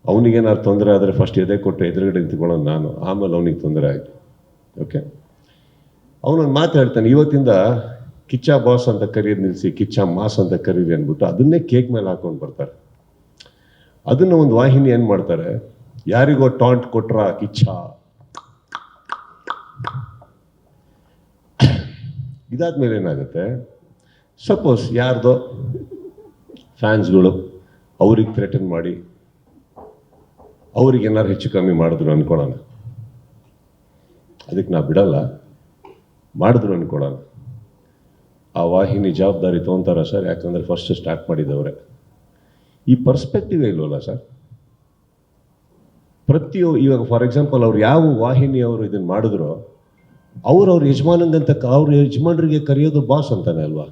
ಅವನಿಗೇನಾದ್ರು ತೊಂದರೆ ಆದರೆ ಫಸ್ಟ್ ಎದೆ ಕೊಟ್ಟು ಎದುರುಗಡೆ ನಿಂತ್ಕೊಳ್ಳೋದು ನಾನು. ಆಮೇಲೆ ಅವನಿಗೆ ತೊಂದರೆ ಆಯಿತು. ಓಕೆ ಅವನೊಂದು ಮಾತಾಡ್ತಾನೆ ಇವತ್ತಿಂದ ಕಿಚ್ಚ ಬಾಸ್ ಅಂತ ಕರೀರಿ ನಿಲ್ಲಿಸಿ ಕಿಚ್ಚ ಮಾಸ್ ಅಂತ ಕರೀರಿ ಅಂದ್ಬಿಟ್ಟು ಅದನ್ನೇ ಕೇಕ್ ಮೇಲೆ ಹಾಕೊಂಡು ಬರ್ತಾರೆ. ಅದನ್ನು ಒಂದು ವಾಹಿನಿ ಏನು ಮಾಡ್ತಾರೆ, ಯಾರಿಗೋ ಟಾಂಟ್ ಕೊಟ್ರ ಕಿಚ್ಚ? ಇದಾದ್ಮೇಲೆ ಏನಾಗುತ್ತೆ ಸಪೋಸ್ ಯಾರ್ದೋ ಫ್ಯಾನ್ಸ್ಗಳು ಅವ್ರಿಗೆ ಥ್ರೆಟನ್ ಮಾಡಿ ಅವ್ರಿಗೆ ಏನಾರು ಹೆಚ್ಚು ಕಮ್ಮಿ ಮಾಡಿದ್ರು ಅನ್ಕೊಳ್ಳೋಣ. ಅದಕ್ಕೆ ನಾ ಬಿಡಲ್ಲ. ಮಾಡಿದ್ರು ಅನ್ಕೊಳ್ಳೋಣ. ಆ ವಾಹಿನಿ ಜವಾಬ್ದಾರಿ ತೊಗೊತಾರ ಸರ್, ಯಾಕಂದರೆ ಫಸ್ಟ್ ಸ್ಟಾರ್ಟ್ ಮಾಡಿದವರೇ. ಈ ಪರ್ಸ್ಪೆಕ್ಟಿವ್ ಇಲ್ವಲ್ಲ ಸರ್? ಪ್ರತಿಯೊ ಇವಾಗ ಫಾರ್ ಎಕ್ಸಾಂಪಲ್ ಅವ್ರು ಯಾವ ವಾಹಿನಿಯವರು ಇದನ್ನು ಮಾಡಿದ್ರು, ಅವ್ರು ಅವ್ರ ಯಜಮಾನಂಗಂತ ಅವ್ರ ಯಜಮಾನರಿಗೆ ಕರೆಯೋದು ಬಾಸ್ ಅಂತಾನೆ ಅಲ್ವಾ?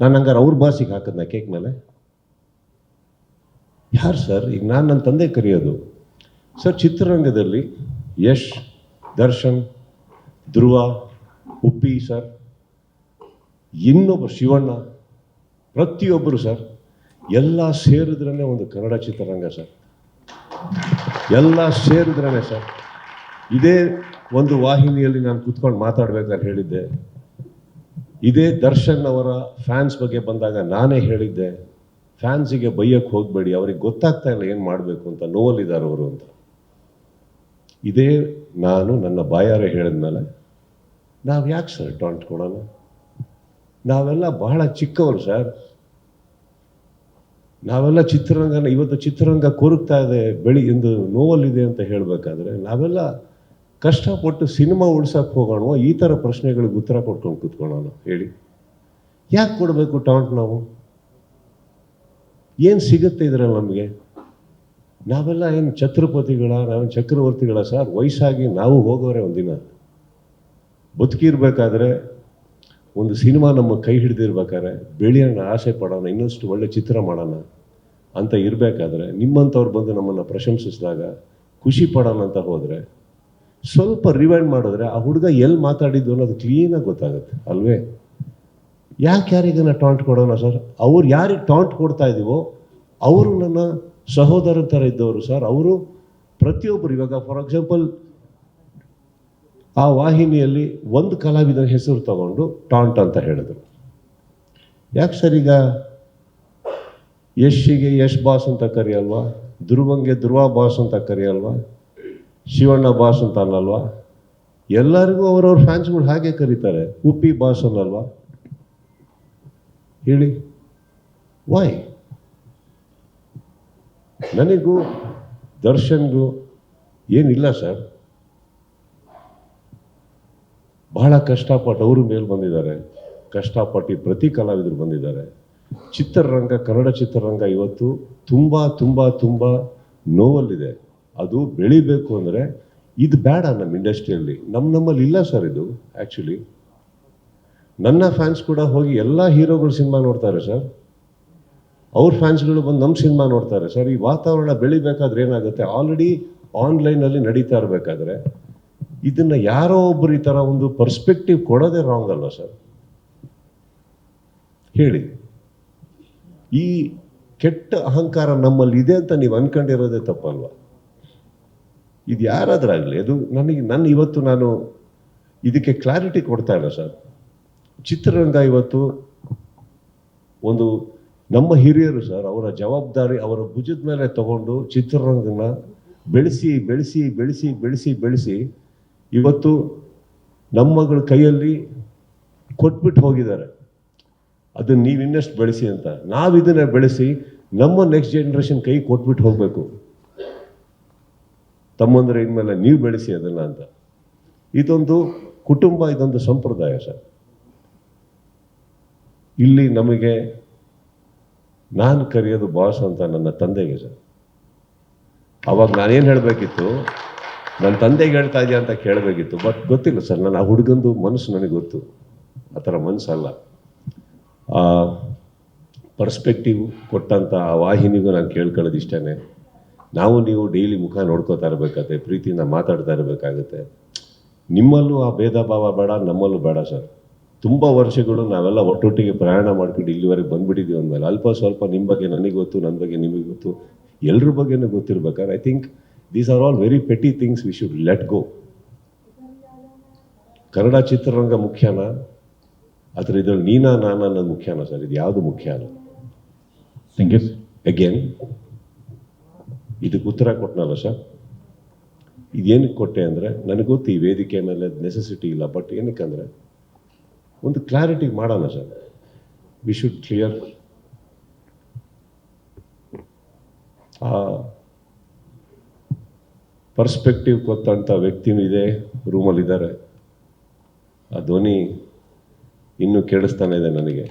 ನಾನು ಹಂಗಾರೆ ಅವ್ರ ಬಾಸಿಗೆ ಹಾಕಿದ್ನ ಕೇಕ್ ಮೇಲೆ? ಯಾರು ಸರ್? ಈಗ ನಾನು ನನ್ನ ತಂದೆ ಕರೆಯೋದು. ಸರ್, ಚಿತ್ರರಂಗದಲ್ಲಿ ಯಶ್, ದರ್ಶನ್, ಧ್ರುವ, ಉಪ್ಪಿ ಸರ್, ಇನ್ನೊಬ್ಬ ಶಿವಣ್ಣ ಪ್ರತಿಯೊಬ್ಬರು ಸರ್, ಎಲ್ಲ ಸೇರಿದ್ರೇ ಒಂದು ಕನ್ನಡ ಚಿತ್ರರಂಗ ಸರ್. ಎಲ್ಲ ಸೇರಿದ್ರೇ ಸರ್. ಇದೇ ಒಂದು ವಾಹಿನಿಯಲ್ಲಿ ನಾನು ಕೂತ್ಕೊಂಡು ಮಾತಾಡ್ಬೇಕಾದ್ರೆ ಹೇಳಿದ್ದೆ. ಇದೇ ದರ್ಶನ್ ಅವರ ಫ್ಯಾನ್ಸ್ ಬಗ್ಗೆ ಬಂದಾಗ ನಾನೇ ಹೇಳಿದ್ದೆ. ಫ್ಯಾನ್ಸಿಗೆ ಬೈಯಕ್ಕೆ ಹೋಗಬೇಡಿ, ಅವ್ರಿಗೆ ಗೊತ್ತಾಗ್ತಾ ಇಲ್ಲ ಏನು ಮಾಡಬೇಕು ಅಂತ, ನೋವಲ್ಲಿದ್ದಾರೆ ಅವರು ಅಂತ. ಇದೇ ನಾನು ನನ್ನ ಬಾಯಾರೆ ಹೇಳಿದ್ಮೇಲೆ, ನಾವು ಯಾಕೆ ಸರ್ ಟಾಂಟ್ ಕೊಡೋಣ? ನಾವೆಲ್ಲ ಬಹಳ ಚಿಕ್ಕವರು ಸರ್ ನಾವೆಲ್ಲ ಚಿತ್ರರಂಗನ, ಇವತ್ತು ಚಿತ್ರರಂಗ ಕೊರಗ್ತಾ ಇದೆ, ಬೆಳಿ ಎಂದು ನೋವಲ್ಲಿದೆ ಅಂತ ಹೇಳಬೇಕಾದ್ರೆ, ನಾವೆಲ್ಲ ಕಷ್ಟಪಟ್ಟು ಸಿನಿಮಾ ಉಳ್ಸಕ್ಕೆ ಹೋಗೋಣ ಈ ಥರ ಪ್ರಶ್ನೆಗಳಿಗೆ ಉತ್ತರ ಕೊಟ್ಕೊಂಡು ಕೂತ್ಕೊಳ್ಳೋಣ, ಹೇಳಿ. ಯಾಕೆ ಕೊಡಬೇಕು ಟಾಂಟ್ ನಾವು? ಏನು ಸಿಗುತ್ತೆ ಇದರಲ್ಲಿ ನಮಗೆ? ನಾವೆಲ್ಲ ಏನು ಛತ್ರಪತಿಗಳ ನಾವೇನು ಚಕ್ರವರ್ತಿಗಳ ಸರ್? ವಯಸ್ಸಾಗಿ ನಾವು ಹೋಗೋರೆ ಒಂದಿನ. ಬದುಕಿರ್ಬೇಕಾದ್ರೆ ಒಂದು ಸಿನಿಮಾ ನಮ್ಮ ಕೈ ಹಿಡಿದಿರ್ಬೇಕಾದ್ರೆ ಬೆಳೆಯೋಣ ಆಸೆ ಪಡೋಣ, ಇನ್ನಷ್ಟು ಒಳ್ಳೆ ಚಿತ್ರ ಮಾಡೋಣ ಅಂತ ಇರಬೇಕಾದ್ರೆ ನಿಮ್ಮಂಥವ್ರು ಬಂದು ನಮ್ಮನ್ನು ಪ್ರಶಂಸಿಸಿದಾಗ ಖುಷಿ ಪಡೋಣ ಅಂತ ಹೋದರೆ ಸ್ವಲ್ಪ ರಿವೈಂಡ್ ಮಾಡಿದ್ರೆ ಆ ಹುಡುಗ ಎಲ್ಲಿ ಮಾತಾಡಿದ್ದು ಅನ್ನೋದು ಕ್ಲೀನಾಗಿ ಗೊತ್ತಾಗುತ್ತೆ, ಅಲ್ವೇ? ಯಾಕೆ ಯಾರಿಗನ್ನು ಟಾಂಟ್ ಕೊಡೋಣ ಸರ್ ಅವ್ರು ಯಾರಿಗೆ ಟಾಂಟ್ ಕೊಡ್ತಾ ಇದ್ದೀವೋ ಅವರು ನನ್ನ ಸಹೋದರ ಥರ ಇದ್ದವರು ಸರ್ ಅವರು ಪ್ರತಿಯೊಬ್ಬರು ಇವಾಗ ಫಾರ್ ಎಕ್ಸಾಂಪಲ್ ಆ ವಾಹಿನಿಯಲ್ಲಿ ಒಂದು ಕಲಾವಿದರ ಹೆಸರು ತಗೊಂಡು ಟಾಂಟ್ ಅಂತ ಹೇಳಿದರು. ಯಾಕೆ ಸರ್ ಈಗ ಯಶ್ಗೆ ಯಶ್ ಬಾಸ್ ಅಂತ ಕರೆಯಲ್ವಾ? ಧ್ರುವಂಗೆ ಧ್ರುವ ಬಾಸ್ ಅಂತ ಕರೆಯಲ್ವಾ? ಶಿವಣ್ಣ ಬಾಸ್ ಅಂತ ಅನ್ನಲ್ವಾ? ಎಲ್ಲರಿಗೂ ಅವರವ್ರ ಫ್ಯಾನ್ಸ್ಗಳು ಹಾಗೆ ಕರೀತಾರೆ. ಉಪ್ಪಿ ಬಾಸ್ ಅನ್ನಲ್ವಾ? ಹೇಳಿ. ವೈ ನನಗೂ ದರ್ಶನ್ಗೂ ಏನಿಲ್ಲ ಸರ್. ಬಹಳ ಕಷ್ಟಪಟ್ಟು ಅವರು ಮೇಲೆ ಬಂದಿದ್ದಾರೆ. ಕಷ್ಟಪಟ್ಟು ಪ್ರತಿ ಕಲಾವಿದರು ಬಂದಿದ್ದಾರೆ. ಚಿತ್ರರಂಗ ಕನ್ನಡ ಚಿತ್ರರಂಗ ಇವತ್ತು ತುಂಬ ತುಂಬ ತುಂಬ ನೋವಲ್ಲಿದೆ. ಅದು ಬೆಳಿಬೇಕು ಅಂದರೆ ಇದು ಬೇಡ ನಮ್ಮ ಇಂಡಸ್ಟ್ರಿಯಲ್ಲಿ ನಮ್ಮ ನಮ್ಮಲ್ಲಿ ಇಲ್ಲ ಸರ್ ಇದು ಆ್ಯಕ್ಚುಲಿ ನನ್ನ ಫ್ಯಾನ್ಸ್ ಕೂಡ ಹೋಗಿ ಎಲ್ಲ ಹೀರೋಗಳು ಸಿನಿಮಾ ನೋಡ್ತಾರೆ ಸರ್ ಅವ್ರ ಫ್ಯಾನ್ಸ್ಗಳು ಬಂದು ನಮ್ಮ ಸಿನಿಮಾ ನೋಡ್ತಾರೆ ಸರ್ ಈ ವಾತಾವರಣ ಬೆಳಿಬೇಕಾದ್ರೆ ಏನಾಗುತ್ತೆ? ಆಲ್ರೆಡಿ ಆನ್ಲೈನಲ್ಲಿ ನಡೀತಾ ಇರಬೇಕಾದ್ರೆ ಇದನ್ನು ಯಾರೋ ಒಬ್ಬರು ಈ ಥರ ಒಂದು ಪರ್ಸ್ಪೆಕ್ಟಿವ್ ಕೊಡೋದೇ ರಾಂಗ್ ಅಲ್ವಾ ಸರ್ ಹೇಳಿ. ಈ ಕೆಟ್ಟ ಅಹಂಕಾರ ನಮ್ಮಲ್ಲಿ ಇದೆ ಅಂತ ನೀವು ಅನ್ಕೊಂಡಿರೋದೇ ತಪ್ಪಲ್ವ? ಇದು ಯಾರಾದ್ರಾಗಲಿ ಅದು ನನಗೆ ನನ್ನ ಇವತ್ತು ನಾನು ಇದಕ್ಕೆ ಕ್ಲಾರಿಟಿ ಕೊಡ್ತಾ ಇಲ್ಲ ಸರ್ ಚಿತ್ರರಂಗ ಇವತ್ತು ಒಂದು ನಮ್ಮ ಹಿರಿಯರು ಸರ್, ಅವರ ಜವಾಬ್ದಾರಿ ಅವರ ಭುಜದ ಮೇಲೆ ತಗೊಂಡು ಚಿತ್ರರಂಗನ ಬೆಳೆಸಿ ಬೆಳೆಸಿ ಬೆಳೆಸಿ ಬೆಳೆಸಿ ಬೆಳೆಸಿ ಇವತ್ತು ನಮ್ಮಗಳ ಕೈಯಲ್ಲಿ ಕೊಟ್ಬಿಟ್ಟು ಹೋಗಿದ್ದಾರೆ. ಅದನ್ನ ನೀವು ಇನ್ನಷ್ಟು ಬೆಳೆಸಿ ಅಂತ. ನಾವು ಇದನ್ನ ಬೆಳೆಸಿ ನಮ್ಮ ನೆಕ್ಸ್ಟ್ ಜನ್ರೇಷನ್ ಕೈ ಕೊಟ್ಬಿಟ್ಟು ಹೋಗಬೇಕು. ತಮ್ಮಂದ್ರೆ ಇನ್ಮೇಲೆ ನೀವು ಬೆಳೆಸಿ ಅದನ್ನು ಅಂತ. ಇದೊಂದು ಕುಟುಂಬ, ಇದೊಂದು ಸಂಪ್ರದಾಯ ಸರ್. ಇಲ್ಲಿ ನಮಗೆ ನಾನು ಕರೆಯೋದು ಬಾಸ್ ಅಂತ ನನ್ನ ತಂದೆಗೆ ಸರ್. ಅವಾಗ ನಾನೇನು ಹೇಳಬೇಕಿತ್ತು ನನ್ನ ತಂದೆಗೆ ಹೇಳ್ತಾ ಇದೆಯಾ ಅಂತ ಕೇಳಬೇಕಿತ್ತು ಬಟ್ ಗೊತ್ತಿಲ್ಲ ಸರ್, ನನ್ನ ಆ ಹುಡುಗಂದು ಮನಸ್ಸು ನನಗೆ ಗೊತ್ತು. ಆ ಥರ ಮನಸ್ಸಲ್ಲ. ಆ ಪರ್ಸ್ಪೆಕ್ಟಿವ್ ಕೊಟ್ಟಂಥ ಆ ವಾಹಿನಿಗೂ ನಾನು ಕೇಳ್ಕೊಳ್ಳೋದು ಇಷ್ಟೇ ನಾವು ನೀವು ಡೈಲಿ ಮುಖ ನೋಡ್ಕೋತಾ ಇರಬೇಕಾಗತ್ತೆ, ಪ್ರೀತಿಯಿಂದ ಮಾತಾಡ್ತಾ ಇರಬೇಕಾಗುತ್ತೆ. ನಿಮ್ಮಲ್ಲೂ ಆ ಭೇದ ಭಾವ ಬೇಡ, ನಮ್ಮಲ್ಲೂ ಬೇಡ ಸರ್. ತುಂಬ ವರ್ಷಗಳು ನಾವೆಲ್ಲ ಒಟ್ಟೊಟ್ಟಿಗೆ ಪ್ರಯಾಣ ಮಾಡ್ಕೊಂಡು ಇಲ್ಲಿವರೆಗೆ ಬಂದ್ಬಿಟ್ಟಿದ್ದೀವಿ ಅಂದಮೇಲೆ ಅಲ್ಪ ಸ್ವಲ್ಪ ನಿಮ್ಮ ಬಗ್ಗೆ ನನಗೆ ಗೊತ್ತು ನನ್ನ ಬಗ್ಗೆ ನಿಮಗೆ ಗೊತ್ತು ಎಲ್ರ ಬಗ್ಗೆನೂ ಗೊತ್ತಿರ್ಬೇಕಾದ್ರೆ I think these are all very petty things we should let go Kannada ಚಿತ್ರರಂಗ ಮುಖ್ಯನಾ? ಅಥವಾ ಇದ್ರಲ್ಲಿ ನೀನಾ ನಾನು ಅನ್ನೋದು ಮುಖ್ಯನ ಸರ್? ಇದು ಯಾವುದು ಮುಖ್ಯ ಅಲ್ಲ ಥ್ಯಾಂಕ್ ಯು ಅಗೇನ್ ಇದಕ್ಕೆ ಉತ್ತರ ಕೊಟ್ಟನಲ್ಲ ಸರ್? ಇದೇನಕ್ಕೆ ಕೊಟ್ಟೆ ಅಂದರೆ ನನಗೆ ಗೊತ್ತು ಈ ವೇದಿಕೆ ಮೇಲೆ ನೆಸೆಸಿಟಿ ಇಲ್ಲ ಬಟ್ ಏನಕ್ಕೆ ಅಂದರೆ ಒಂದು ಕ್ಲಾರಿಟಿ ಮಾಡೋಣ ಸರ್. ವಿ ಶುಡ್ ಕ್ಲಿಯರ್ ಆ ಪರ್ಸ್ಪೆಕ್ಟಿವ್ ಕೊತ್ತಂಥ ವ್ಯಕ್ತಿನೂ ಇದೆ ರೂಮಲ್ಲಿದ್ದಾರೆ ಆ ಧ್ವನಿ ಇನ್ನೂ ಕೇಳಿಸ್ತಾನೆ ಇದೆ ನನಗೆ.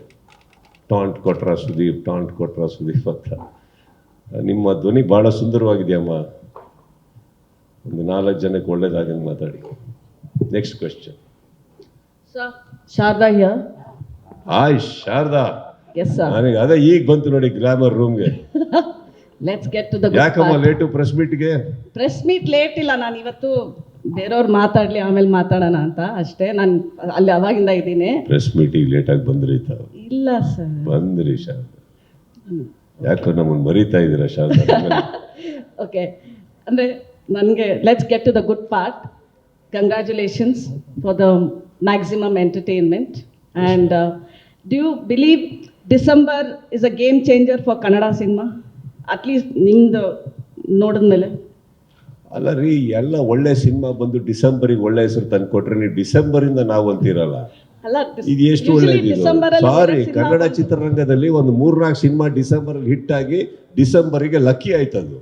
ಟಾಂಟ್ ಕೊಟ್ರ ಸುದೀಪ್, ಟಾಂಟ್ ಕೊಟ್ರ ಸುದೀಪ್ ಅಂತ. ನಿಮ್ಮ ಧ್ವನಿ ಭಾಳ ಸುಂದರವಾಗಿದೆಯಮ್ಮ ಒಂದು ನಾಲ್ಕು ಜನಕ್ಕೆ ಒಳ್ಳೇದಾಗಿ ಮಾತಾಡಿ. Next question Sir, Sharda here. Hi Sharada. Yes, sir. ನನಗೆ ಅದೇ ಈಗ ಬಂತು ನೋಡಿ ಗ್ಲಾಮರ್ ರೂಮ್ಗೆ ಲೆಟ್ಸ್ ಗೆಟ್ ಟು ದ ಯಾಕಮ್ಮ. ಲೇಟು ಪ್ರೆಸ್ ಮೀಟ್ಗೆ ಪ್ರೆಸ್ ಮೀಟ್ ಲೇಟ್ ಇಲ್ಲ ನಾನು ಇವತ್ತು ಬೇರೆಯವ್ರು ಮಾತಾಡ್ಲಿ ಆಮೇಲೆ ಮಾತಾಡೋಣ ಅಂತ. ಅಷ್ಟೇ ನಾನು ಅಲ್ಲಿ ಅವಾಗಿಂದ ಇದ್ದೀನಿ. ಪ್ರೆಸ್ ಮೀಟಿಗೆ ಲೇಟಾಗಿ ಬಂದ್ರಿ ತಾವು. ಇಲ್ಲ ಸರ್ ಬಂದ್ರಿ ಶಾರದಾ. ಯಾಕೋ ನಮ್ಮನ್ನು ಮರಿತಾ ಇದ್ದೀರಾ ಶಾರದಾ ಓಕೆ ಅಂದರೆ ನನಗೆ let's get to the good part congratulations for the maximum entertainment and do believe December is a game changer for Kannada cinema at least ನಿಮ್ಮದು ನೋಡಿದ್ಮೇಲೆ ಅಲ್ಲ ರೀ ಎಲ್ಲ ಒಳ್ಳೆ ಸಿನಿಮಾ ಬಂದು ಡಿಸೆಂಬರಿಗೆ ಒಳ್ಳೆ ಹೆಸರು ತಂದು ಕೊಟ್ರೆ ನೀವು ಡಿಸೆಂಬರಿಂದ ನಾವು ಅಂತೀರಲ್ಲ. ಅಲ್ಲ ಇದು ಎಷ್ಟು ಒಳ್ಳೇದು ಸಾರಿ ಕನ್ನಡ ಚಿತ್ರರಂಗದಲ್ಲಿ ಒಂದು ಮೂರ್ನಾಲ್ಕು ಸಿನಿಮಾ ಡಿಸೆಂಬರ್ ಹಿಟ್ ಆಗಿ ಡಿಸೆಂಬರಿಗೆ ಲಕ್ಕಿ ಆಯ್ತದು.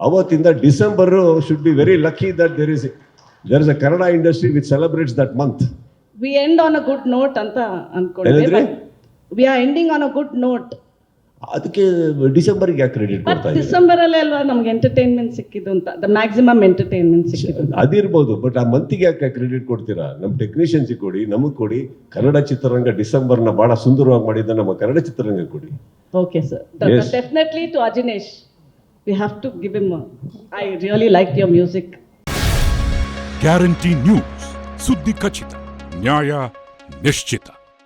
ಅವತ್ತಿಂದ December should be very lucky that there is there is a Kannada industry which celebrates that month we end on a good note ಅಂತ ಅನ್ಕೊಂಡಿದ್ದೆ ಏನಂದ್ರಿ? We are ending on a good note ಅದಕ್ಕೆ ಡಿಸೆಂಬರ್ಗೆ ಯಾಕೆ credit but ಕೊಡ್ತಾ ಇದ್ದೀರಾ? ಡಿಸೆಂಬರಲ್ಲೇ ಅಲ್ವಾ ನಮ್ಗೆ ಎಂಟರ್ಟೈನ್ಮೆಂಟ್ ಸಿಕ್ಕಿದ್ದು ಅಂತ ದ ಮ್ಯಾಕ್ಸಿಮಮ್ ಎಂಟರ್ಟೈನ್ಮೆಂಟ್ ಸಿಕ್ಕಿದ್ದು. ಅದಿರ್ಬೋದು ಬಟ್ ಆ ಮಂತಿಗೆ ಯಾಕೆ ಕ್ರೆಡಿಟ್ ಕೊಡ್ತೀರಾ? ನಮ್ಮ ಟೆಕ್ನಿಷಿಯನ್ಸ್ ಕೊಡಿ ನಮಗೆ ಕೊಡಿ ಕನ್ನಡ ಚಿತ್ರರಂಗ ಡಿಸೆಂಬರ್ನ ಬಹಳ ಸುಂದರವಾಗಿ ಮಾಡಿದ್ದ ನಮ್ಮ ಕನ್ನಡ ಚಿತ್ರರಂಗ ಕೊಡಿ. Okay sir definitely to to we We to give give I really like really music your music. Guarantee news ಸುದ್ದಿ ಖಚಿತ Міняя Нешчіта.